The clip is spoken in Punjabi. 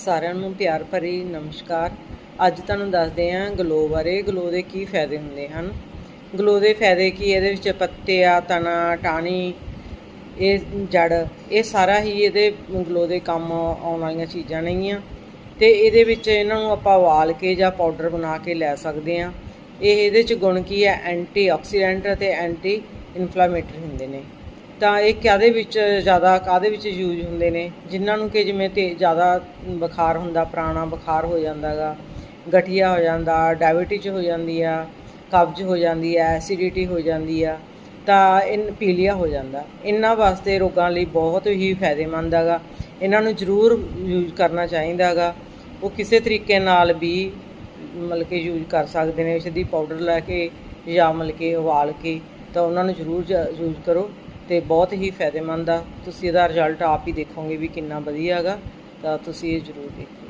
ਸਾਰਿਆਂ ਨੂੰ ਪਿਆਰ ਭਰੀ ਨਮਸਕਾਰ। ਅੱਜ ਤੁਹਾਨੂੰ ਦੱਸਦੇ ਹਾਂ ਗਲੋ ਬਾਰੇ, ਗਲੋ ਦੇ ਕੀ ਫਾਇਦੇ ਹੁੰਦੇ ਹਨ। ਗਲੋ ਦੇ ਫਾਇਦੇ ਕੀ ਇਹਦੇ ਵਿੱਚ ਪੱਤੇ ਆ ਤਣਾ ਟਾਣੀ ਇਹ ਜੜ, ਇਹ ਸਾਰਾ ਹੀ ਇਹਦੇ ਗਲੋ ਦੇ ਕੰਮ ਆਉਣ ਵਾਲੀਆਂ ਚੀਜ਼ਾਂ ਨੇਗੀਆਂ ਤੇ ਇਹਦੇ ਵਿੱਚ ਇਹਨਾਂ ਨੂੰ ਆਪਾਂ ਉਬਾਲ ਕੇ ਜਾਂ ਪਾਊਡਰ ਬਣਾ ਕੇ ਲੈ ਸਕਦੇ ਹਾਂ। ਇਹ ਇਹਦੇ ਚ ਗੁਣ ਕੀ ਹੈ? ਐਂਟੀ ਆਕਸੀਡੈਂਟ ਅਤੇ ਐਂਟੀ ਇਨਫਲੇਮੇਟਰੀ ਹੁੰਦੇ ਨੇ। ਤਾਂ ਇਹ ਕਾਦੇ ਵਿੱਚ ਜ਼ਿਆਦਾ ਕਾਦੇ ਵਿੱਚ ਯੂਜ਼ ਹੁੰਦੇ ਨੇ? ਜਿਨ੍ਹਾਂ ਨੂੰ ਕਿ ਜਿਵੇਂ ਤੇ ਜ਼ਿਆਦਾ ਬੁਖਾਰ ਹੁੰਦਾ, ਪੁਰਾਣਾ ਬੁਖਾਰ ਹੋ ਜਾਂਦਾਗਾ, ਗਠੀਆ ਹੋ ਜਾਂਦਾ ਡਾਇਬਟੀਜ਼ ਹੋ ਜਾਂਦੀ ਆ, ਕਬਜ਼ ਹੋ ਜਾਂਦੀ ਆ ਐਸਿਡਿਟੀ ਹੋ ਜਾਂਦੀ ਆ, ਤਾਂ ਇਨ ਪੀਲੀਆ ਹੋ ਜਾਂਦਾ। ਇਹਨਾਂ ਵਾਸਤੇ ਰੋਗਾਂ ਲਈ ਬਹੁਤ ਹੀ ਫਾਇਦੇਮੰਦ ਹੈਗਾ ਇਹਨਾਂ ਨੂੰ ਜ਼ਰੂਰ ਯੂਜ਼ ਕਰਨਾ ਚਾਹੀਦਾ ਹੈਗਾ ਉਹ ਕਿਸੇ ਤਰੀਕੇ ਨਾਲ ਵੀ ਮਤਲਬ ਕਿ ਯੂਜ਼ ਕਰ ਸਕਦੇ ਨੇ ਇਸ ਪਾਊਡਰ ਲੈ ਕੇ ਜਾਂ ਮਤਲਬ ਕਿ ਉਬਾਲ ਕੇ, ਤਾਂ ਉਹਨਾਂ ਨੂੰ ਜ਼ਰੂਰ ਯੂਜ਼ ਕਰੋ। ਤੇ ਬਹੁਤ ਹੀ ਫਾਇਦੇਮੰਦ ਆ। ਤੁਸੀਂ ਇਹਦਾ ਰਿਜ਼ਲਟ ਆਪ ਹੀ ਦੇਖੋਗੇ ਵੀ ਕਿੰਨਾ ਵਧੀਆ ਹੈਗਾ, ਤਾਂ ਤੁਸੀਂ ਇਹ ਜ਼ਰੂਰ ਦੇਖੋ